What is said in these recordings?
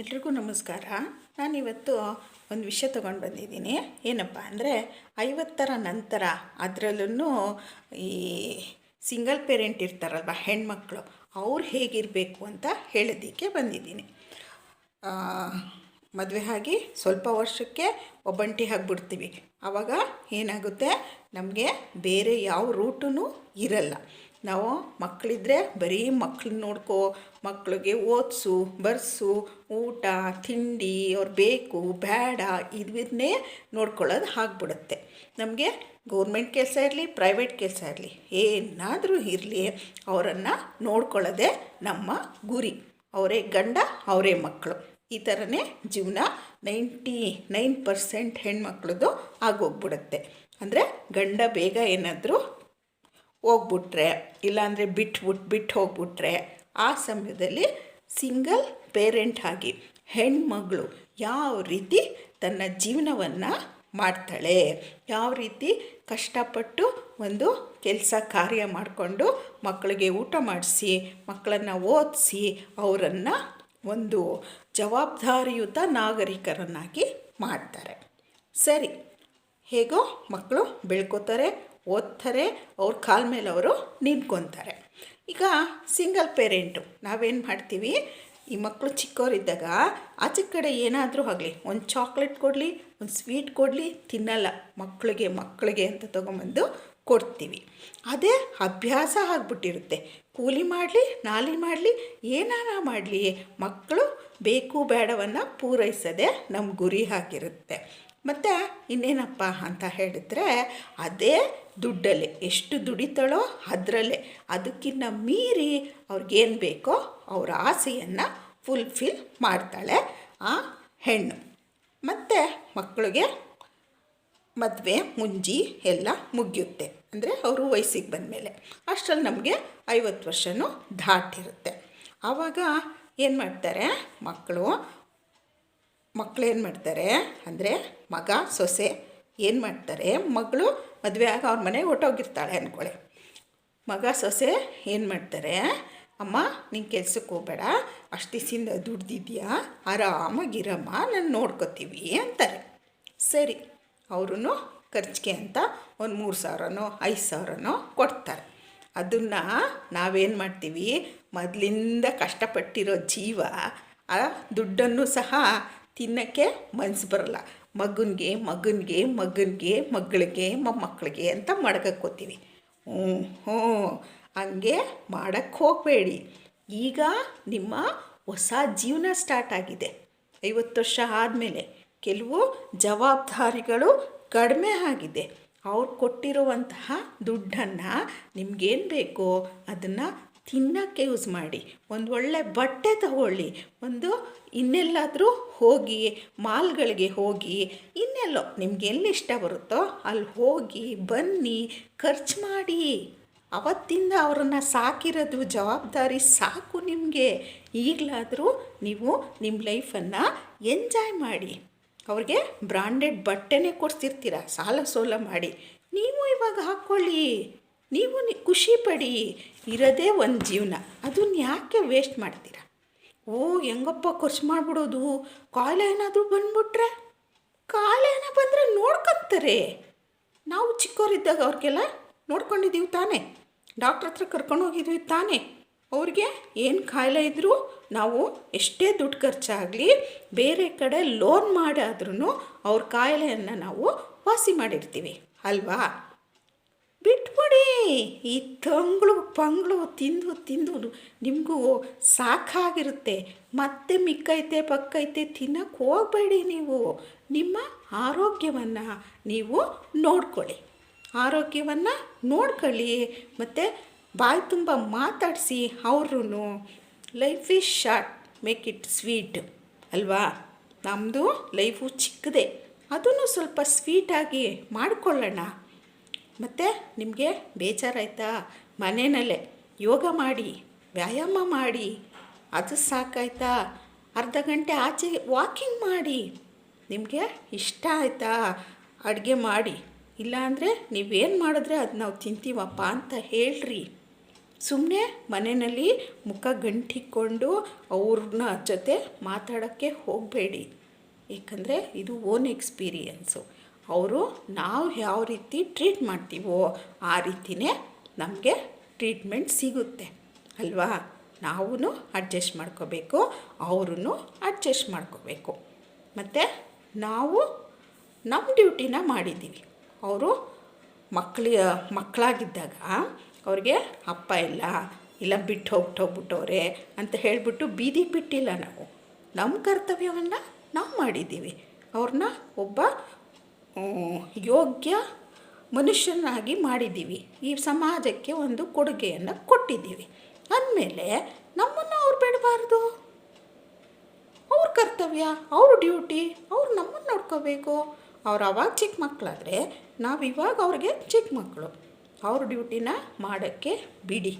ಎಲ್ರಿಗೂ ನಮಸ್ಕಾರ. ನಾನಿವತ್ತು ಒಂದು ವಿಷಯ ತೊಗೊಂಡು ಬಂದಿದ್ದೀನಿ. ಏನಪ್ಪ ಅಂದರೆ ಐವತ್ತರ ನಂತರ ಅದರಲ್ಲೂ ಈ ಸಿಂಗಲ್ ಪೇರೆಂಟ್ ಇರ್ತಾರಲ್ವ, ಹೆಣ್ಮಕ್ಳು, ಅವ್ರು ಹೇಗಿರಬೇಕು ಅಂತ ಹೇಳೋದಕ್ಕೆ ಬಂದಿದ್ದೀನಿ. ಮದುವೆ ಆಗಿ ಸ್ವಲ್ಪ ವರ್ಷಕ್ಕೆ ಒಬ್ಬಂಟಿ ಆಗಿಬಿಡ್ತೀವಿ. ಆವಾಗ ಏನಾಗುತ್ತೆ? ನಮಗೆ ಬೇರೆ ಯಾವ ರೂಟೂ ಇರಲ್ಲ. ನಾವು ಮಕ್ಕಳಿದ್ರೆ ಬರೀ ಮಕ್ಳನ್ನ ನೋಡ್ಕೋ ಮಕ್ಕಳಿಗೆ ಓದಿಸು, ಬರ್ಸು, ಊಟ, ತಿಂಡಿ, ಅವ್ರು ಬೇಕು ಬೇಡ ಇದನ್ನೇ ನೋಡ್ಕೊಳ್ಳೋದು ಆಗ್ಬಿಡುತ್ತೆ. ನಮಗೆ ಗೌರ್ಮೆಂಟ್ ಕೆಲಸ ಇರಲಿ, ಪ್ರೈವೇಟ್ ಕೆಲಸ ಇರಲಿ, ಏನಾದರೂ ಇರಲಿ ಅವರನ್ನು ನೋಡ್ಕೊಳ್ಳೋದೇ ನಮ್ಮ ಗುರಿ. ಅವರೇ ಗಂಡ, ಅವರೇ ಮಕ್ಕಳು. ಈ ಥರನೇ ಜೀವನ ನೈಂಟಿ ನೈನ್ ಪರ್ಸೆಂಟ್ ಹೆಣ್ಮಕ್ಳದ್ದು ಆಗೋಗ್ಬಿಡುತ್ತೆ. ಅಂದರೆ ಗಂಡ ಬೇಗ ಏನಾದರೂ ಹೋಗ್ಬಿಟ್ರೆ, ಇಲ್ಲಾಂದರೆ ಬಿಟ್ಬಿಟ್ಟು ಬಿಟ್ಟು ಹೋಗ್ಬಿಟ್ರೆ, ಆ ಸಮಯದಲ್ಲಿ ಸಿಂಗಲ್ ಪೇರೆಂಟ್ ಆಗಿ ಹೆಣ್ಮಗಳು ಯಾವ ರೀತಿ ತನ್ನ ಜೀವನವನ್ನು ಮಾಡ್ತಾಳೆ, ಯಾವ ರೀತಿ ಕಷ್ಟಪಟ್ಟು ಒಂದು ಕೆಲಸ ಕಾರ್ಯ ಮಾಡಿಕೊಂಡು ಮಕ್ಕಳಿಗೆ ಊಟ ಮಾಡಿಸಿ, ಮಕ್ಕಳನ್ನು ಓದಿಸಿ, ಅವರನ್ನು ಒಂದು ಜವಾಬ್ದಾರಿಯುತ ನಾಗರಿಕರನ್ನಾಗಿ ಮಾಡ್ತಾರೆ. ಸರಿ, ಹೇಗೋ ಮಕ್ಕಳು ಬೆಳ್ಕೋತಾರೆ ಓದ್ತಾರೆ, ಅವ್ರ ಕಾಲ ಮೇಲೆ ಅವರು ನಿಂತ್ಕೊತಾರೆ. ಈಗ ಸಿಂಗಲ್ ಪೇರೆಂಟು ನಾವೇನು ಮಾಡ್ತೀವಿ? ಈ ಮಕ್ಕಳು ಚಿಕ್ಕವರಿದ್ದಾಗ ಆಚೆ ಕಡೆ ಏನಾದರೂ ಆಗಲಿ, ಒಂದು ಚಾಕ್ಲೇಟ್ ಕೊಡಲಿ, ಒಂದು ಸ್ವೀಟ್ ಕೊಡಲಿ, ತಿನ್ನಲ್ಲ. ಮಕ್ಕಳಿಗೆ ಮಕ್ಕಳಿಗೆ ಅಂತ ತೊಗೊಂಬಂದು ಕೊಡ್ತೀವಿ. ಅದೇ ಅಭ್ಯಾಸ ಆಗ್ಬಿಟ್ಟಿರುತ್ತೆ. ಕೂಲಿ ಮಾಡಲಿ, ನಾಲಿ ಮಾಡಲಿ ಏನಾರ ಮಾಡಲಿ, ಮಕ್ಕಳು ಬೇಕು, ಬೇಡವನ್ನು ಪೂರೈಸೋದೇ ನಮ್ಮ ಗುರಿ ಆಗಿರುತ್ತೆ. ಮತ್ತು ಇನ್ನೇನಪ್ಪ ಅಂತ ಹೇಳಿದ್ರೆ ಅದೇ ದುಡ್ಡಲ್ಲೇ. ಎಷ್ಟು ದುಡಿತಾಳೋ ಅದರಲ್ಲೇ. ಅದಕ್ಕಿನ್ನ ಮೀರಿ ಅವ್ರಿಗೇನು ಬೇಕೋ ಅವರ ಆಸೆಯನ್ನು ಫುಲ್ಫಿಲ್ ಮಾಡ್ತಾಳೆ ಆ ಹೆಣ್ಣು. ಮತ್ತು ಮಕ್ಕಳಿಗೆ ಮದುವೆ, ಮುಂಜಿ ಎಲ್ಲ ಮುಗಿಯುತ್ತೆ. ಅಂದರೆ ಅವರು ವಯಸ್ಸಿಗೆ ಬಂದಮೇಲೆ. ಅಷ್ಟರಲ್ಲಿ ನಮಗೆ ಐವತ್ತು ವರ್ಷವೂ ದಾಟಿರುತ್ತೆ. ಆವಾಗ ಏನು ಮಾಡ್ತಾರೆ ಮಕ್ಕಳು ಮಕ್ಕಳು ಏನು ಮಾಡ್ತಾರೆ? ಅಂದರೆ ಮಗ, ಸೊಸೆ ಏನು ಮಾಡ್ತಾರೆ? ಮಗಳು ಮದುವೆ ಆಗ ಅವ್ರ ಮನೆಗೆ ಹೊಟ್ಟೋಗಿರ್ತಾಳೆ ಅಂದ್ಕೊಳ್ಳಿ ಮಗ, ಸೊಸೆ ಏನು ಮಾಡ್ತಾರೆ? ಅಮ್ಮ, ನೀನು ಕೆಲ್ಸಕ್ಕೆ ಹೋಗಬೇಡ. ಅಷ್ಟು ದಿವಸದಿಂದ ದುಡ್ದಿದ್ಯಾ? ಆರಾಮಾಗಿರಮ್ಮ, ನಾನು ನೋಡ್ಕೋತೀವಿ ಅಂತಾರೆ. ಸರಿ ಅವರು ಖರ್ಚಿಗೆ ಅಂತ ಒಂದು ಮೂರು ಸಾವಿರನೋ, ಐದು ಸಾವಿರನೋ ಕೊಡ್ತಾರೆ. ಅದನ್ನು ನಾವೇನು ಮಾಡ್ತೀವಿ? ಮೊದಲಿಂದ ಕಷ್ಟಪಟ್ಟಿರೋ ಜೀವ, ಆ ದುಡ್ಡನ್ನು ಸಹ ತಿನ್ನೋಕ್ಕೆ ಮನಸ್ಸು ಬರಲ್ಲ. ಮಗನಿಗೆ ಮಗನಿಗೆ ಮಗನಿಗೆ, ಮಗಳಿಗೆ, ಮೊಮ್ಮಕ್ಕಳಿಗೆ ಅಂತ ಮಡ್ಕೋತೀವಿ ಹ್ಞೂ ಹ್ಞೂ ಹಂಗೆ ಮಾಡಕ್ಕೆ ಹೋಗಬೇಡಿ. ಈಗ ನಿಮ್ಮ ಹೊಸ ಜೀವನ ಸ್ಟಾರ್ಟ್ ಆಗಿದೆ. ಐವತ್ತು ವರ್ಷ ಆದಮೇಲೆ ಕೆಲವು ಜವಾಬ್ದಾರಿಗಳು ಕಡಿಮೆ ಆಗಿದೆ. ಅವ್ರು ಕೊಟ್ಟಿರುವಂತಹ ದುಡ್ಡನ್ನು ನಿಮಗೇನು ಬೇಕೋ ಅದನ್ನು ತಿನ್ನೋಕ್ಕೆ ಯೂಸ್ ಮಾಡಿ. ಒಂದು ಒಳ್ಳೆ ಬಟ್ಟೆ ತಗೊಳ್ಳಿ. ಒಂದು ಇನ್ನೆಲ್ಲಾದರೂ ಹೋಗಿ, ಮಾಲ್ಗಳಿಗೆ ಹೋಗಿ, ಇನ್ನೆಲ್ಲೋ ನಿಮ್ಗೆ ಎಲ್ಲಿ ಇಷ್ಟ ಬರುತ್ತೋ ಅಲ್ಲಿ ಹೋಗಿ, ಬನ್ನಿ, ಖರ್ಚು ಮಾಡಿ. ಅವತ್ತಿಂದ ಅವರನ್ನು ಸಾಕಿರೋದು ಜವಾಬ್ದಾರಿ ಸಾಕು ನಿಮಗೆ. ಈಗಲಾದರೂ ನೀವು ನಿಮ್ಮ ಲೈಫನ್ನು ಎಂಜಾಯ್ ಮಾಡಿ. ಅವ್ರಿಗೆ ಬ್ರಾಂಡೆಡ್ ಬಟ್ಟೆನೇ ಕೊಡ್ತಿರ್ತೀರ ಸಾಲ ಸೋಲ ಮಾಡಿ. ನೀವು ಇವಾಗ ಹಾಕ್ಕೊಳ್ಳಿ. ನೀವು ಖುಷಿ ಪಡಿ, ಇರೋದೇ ಒಂದು ಜೀವನ. ಅದನ್ನ ಯಾಕೆ ವೇಸ್ಟ್ ಮಾಡ್ತೀರಾ? ಓ, ಹೆಂಗಪ್ಪ ಖರ್ಚು ಮಾಡಿಬಿಡೋದು. ಕಾಯಿಲೆ ಏನಾದರೂ ಬಂದ್ಬಿಟ್ರೆ ಕಾಯಿಲೆ ಏನೋ ಬಂದರೆ ನೋಡ್ಕೊತಾರೆ. ನಾವು ಚಿಕ್ಕವರಿದ್ದಾಗ ಅವ್ರಿಗೆಲ್ಲ ನೋಡ್ಕೊಂಡಿದ್ದೀವಿ ತಾನೇ. ಡಾಕ್ಟ್ರ್ ಹತ್ರ ಕರ್ಕೊಂಡು ಹೋಗಿದ್ವಿ ತಾನೇ. ಅವ್ರಿಗೆ ಏನು ಕಾಯಿಲೆ ಇದ್ದರೂ ನಾವು ಎಷ್ಟೇ ದುಡ್ಡು ಖರ್ಚಾಗಲಿ, ಬೇರೆ ಕಡೆ ಲೋನ್ ಮಾಡಾದ್ರೂ ಅವ್ರ ಕಾಯಿಲೆಯನ್ನು ನಾವು ವಾಸಿ ಮಾಡಿರ್ತೀವಿ. ಅಲ್ವಾ? ಈ ತಂಗಳು ಪಂಗಳು ತಿಂದು ತಿಂದು ನಿಮಗೂ ಸಾಕಾಗಿರುತ್ತೆ. ಮತ್ತೆ ಮಿಕ್ಕೈತೆ ಪಕ್ಕೈತೆ ತಿನ್ನಕ್ಕೆ ಹೋಗಬೇಡಿ ನೀವು. ನಿಮ್ಮ ಆರೋಗ್ಯವನ್ನು ನೀವು ನೋಡ್ಕೊಳ್ಳಿ. ಆರೋಗ್ಯವನ್ನು ನೋಡ್ಕೊಳ್ಳಿ. ಮತ್ತು ಬಾಯಿ ತುಂಬ ಮಾತಾಡಿಸಿ ಅವ್ರೂ life is short make it sweet ಅಲ್ವಾ? ನಮ್ಮದು ಲೈಫು ಚಿಕ್ಕದೆ. ಅದನ್ನು ಸ್ವಲ್ಪ ಸ್ವೀಟಾಗಿ ಮಾಡಿಕೊಳ್ಳೋಣ. ಮತ್ತು ನಿಮಗೆ ಬೇಜಾರಾಯ್ತಾ? ಮನೆಯಲ್ಲೇ ಯೋಗ ಮಾಡಿ, ವ್ಯಾಯಾಮ ಮಾಡಿ, ಅದು ಸಾಕಾಯ್ತಾ? ಅರ್ಧ ಗಂಟೆ ಆಚೆ ವಾಕಿಂಗ್ ಮಾಡಿ, ನಿಮಗೆ ಇಷ್ಟ ಆಯಿತಾ? ಅಡುಗೆ ಮಾಡಿ, ಇಲ್ಲಾಂದರೆ ನೀವೇನು ಮಾಡಿದ್ರೆ ಅದು ನಾವು ತಿಂತೀವಪ್ಪ ಅಂತ ಹೇಳ್ರಿ. ಸುಮ್ಮನೆ ಮನೆಯಲ್ಲಿ ಮುಖ ಗಂಟಿಕೊಂಡು ಅವ್ರನ್ನ ಜೊತೆ ಮಾತಾಡೋಕ್ಕೆ ಹೋಗಬೇಡಿ. ಏಕೆಂದರೆ ಇದು ಓನ್ ಎಕ್ಸ್ಪೀರಿಯನ್ಸು ಅವರು ನಾವು ಯಾವ ರೀತಿ ಟ್ರೀಟ್ ಮಾಡ್ತೀವೋ ಆ ರೀತಿಯೇ ನಮಗೆ ಟ್ರೀಟ್ಮೆಂಟ್ ಸಿಗುತ್ತೆ, ಅಲ್ವಾ? ನಾವೂ ಅಡ್ಜಸ್ಟ್ ಮಾಡ್ಕೋಬೇಕು ಅವರು ಅಡ್ಜಸ್ಟ್ ಮಾಡ್ಕೋಬೇಕು. ಮತ್ತು ನಾವು ನಮ್ಮ ಡ್ಯೂಟಿನ ಮಾಡಿದ್ದೀವಿ. ಅವರು ಮಕ್ಕಳಿ ಮಕ್ಕಳಾಗಿದ್ದಾಗ ಅವ್ರಿಗೆ ಅಪ್ಪ ಇಲ್ಲ ಇಲ್ಲ ಬಿಟ್ಟು ಹೋಗ್ಬಿಟ್ಟು ಹೋಗ್ಬಿಟ್ಟವ್ರೆ ಅಂತ ಹೇಳಿಬಿಟ್ಟು ಬೀದಿ ಬಿಟ್ಟಿಲ್ಲ ನಾವು. ನಮ್ಮ ಕರ್ತವ್ಯವನ್ನು ನಾವು ಮಾಡಿದ್ದೀವಿ. ಅವ್ರನ್ನ ಒಬ್ಬ ಯೋಗ್ಯ ಮನುಷ್ಯನಾಗಿ ಮಾಡಿದ್ದೀವಿ. ಈ ಸಮಾಜಕ್ಕೆ ಒಂದು ಕೊಡುಗೆಯನ್ನು ಕೊಟ್ಟಿದ್ದೀವಿ. ಅಂದಮೇಲೆ ನಮ್ಮನ್ನು ಅವ್ರು ಬಿಡಬಾರ್ದು. ಅವ್ರ ಕರ್ತವ್ಯ, ಅವ್ರ ಡ್ಯೂಟಿ, ಅವ್ರು ನಮ್ಮನ್ನು ನೋಡ್ಕೋಬೇಕು. ಅವ್ರು ಅವಾಗ ಚಿಕ್ಕ ಮಕ್ಕಳಾದರೆ ನಾವು ಇವಾಗ ಅವ್ರಿಗೆ ಚಿಕ್ಕ ಮಕ್ಕಳು. ಅವ್ರ ಡ್ಯೂಟಿನ ಮಾಡೋಕ್ಕೆ ಬಿಡಿ.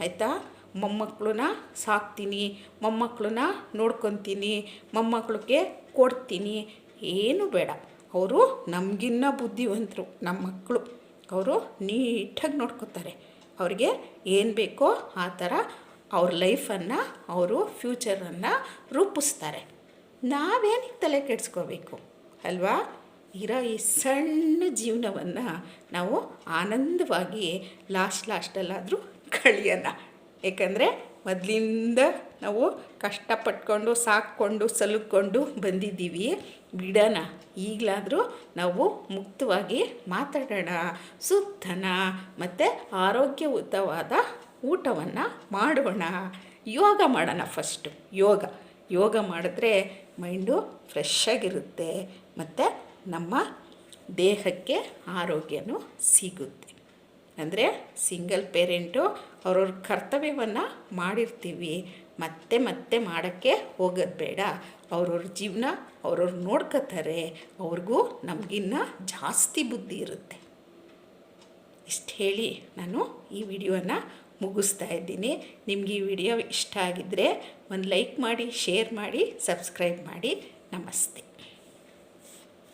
ಆಯಿತಾ? ಮೊಮ್ಮಕ್ಕಳನ್ನ ಸಾಕ್ತೀನಿ, ಮೊಮ್ಮಕ್ಕಳನ್ನ ನೋಡ್ಕೊತೀನಿ, ಮೊಮ್ಮಕ್ಕಳಿಗೆ ಕೊಡ್ತೀನಿ. ಏನು ಬೇಡ. ಅವರು ನಮಗಿನ್ನ ಬುದ್ಧಿವಂತರು ನಮ್ಮ ಮಕ್ಕಳು ಅವರು ನೀಟಾಗಿ ನೋಡ್ಕೋತಾರೆ. ಅವ್ರಿಗೆ ಏನು ಬೇಕೋ ಆ ಥರ ಅವ್ರ ಲೈಫನ್ನು, ಅವರು ಫ್ಯೂಚರನ್ನು ರೂಪಿಸ್ತಾರೆ. ನಾವೇನಿಗೆ ತಲೆ ಕೆಡಿಸ್ಕೋಬೇಕು, ಅಲ್ವಾ? ಇರೋ ಈ ಸಣ್ಣ ಜೀವನವನ್ನು ನಾವು ಆನಂದವಾಗಿ ಲಾಸ್ಟ್ ಲಾಸ್ಟಲ್ಲಾದರೂ ಕಳಿಯೋಣ. ಏಕೆಂದರೆ ಮೊದಲಿಂದ ನಾವು ಕಷ್ಟಪಟ್ಕೊಂಡು, ಸಾಕ್ಕೊಂಡು, ಸಲುಕೊಂಡು ಬಂದಿದ್ದೀವಿ. ಬಿಡೋಣ. ಈಗಲಾದರೂ ನಾವು ಮುಕ್ತವಾಗಿ ಮಾತಾಡೋಣ. ಸುತ್ತಣ ಮತ್ತು ಆರೋಗ್ಯಯುತವಾದ ಊಟವನ್ನು ಮಾಡೋಣ. ಯೋಗ ಮಾಡೋಣ ಫಸ್ಟು. ಯೋಗ. ಯೋಗ ಮಾಡಿದ್ರೆ ಮೈಂಡು ಫ್ರೆಶ್ ಆಗಿರುತ್ತೆ. ಮತ್ತು ನಮ್ಮ ದೇಹಕ್ಕೆ ಆರೋಗ್ಯನೂ ಸಿಗುತ್ತೆ. ಅಂದರೆ ಸಿಂಗಲ್ ಪೇರೆಂಟು ಅವ್ರವ್ರ ಕರ್ತವ್ಯವನ್ನು ಮಾಡಿರ್ತೀವಿ. ಮತ್ತೆ ಮತ್ತೆ ಮಾಡೋಕ್ಕೆ ಹೋಗೋದು ಬೇಡ. ಅವ್ರವ್ರ ಜೀವನ ಅವ್ರವ್ರು ನೋಡ್ಕೋತಾರೆ. ಅವ್ರಿಗೂ ನಮಗಿನ್ನ ಜಾಸ್ತಿ ಬುದ್ಧಿ ಇರುತ್ತೆ. ಇಷ್ಟು ಹೇಳಿ ನಾನು ಈ ವಿಡಿಯೋನ ಮುಗಿಸ್ತಾ ಇದ್ದೀನಿ. ನಿಮ್ಗೆ ಈ ವಿಡಿಯೋ ಇಷ್ಟ ಆಗಿದ್ದರೆ ಒಂದು ಲೈಕ್ ಮಾಡಿ, ಶೇರ್ ಮಾಡಿ, ಸಬ್ಸ್ಕ್ರೈಬ್ ಮಾಡಿ. ನಮಸ್ತೆ.